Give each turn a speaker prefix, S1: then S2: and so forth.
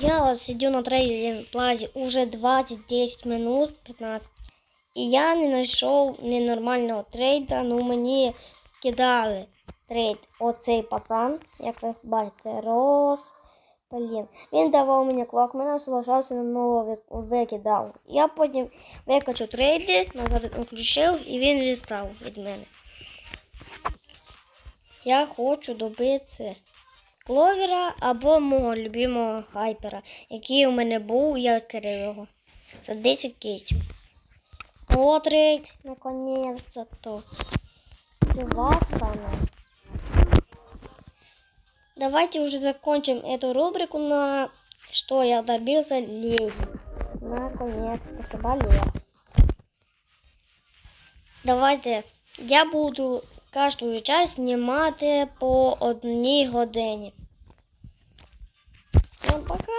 S1: Я ось сидю на трейлерній плазі уже 20-10 минут, 15. І я не знайшов ненормального трейда, ну мені кидали трейд оцей пацан, як ви бачите, Рос. Блін. Він давав мені клок, мене залишався на нового викидав. Я потім викачав трейди, назад включив і він відстав від мене. Я хочу добити кловера або мого любимого хайпера, який у мене був, я відкрив його. За 10 кейсів. Трейд, наконец-то. то. Два становится. Давайте уже закончим эту рубрику на что я добился леди. Наконец-то кабалет. Давайте я буду кожну часть знімати по одній годині. Всім пока.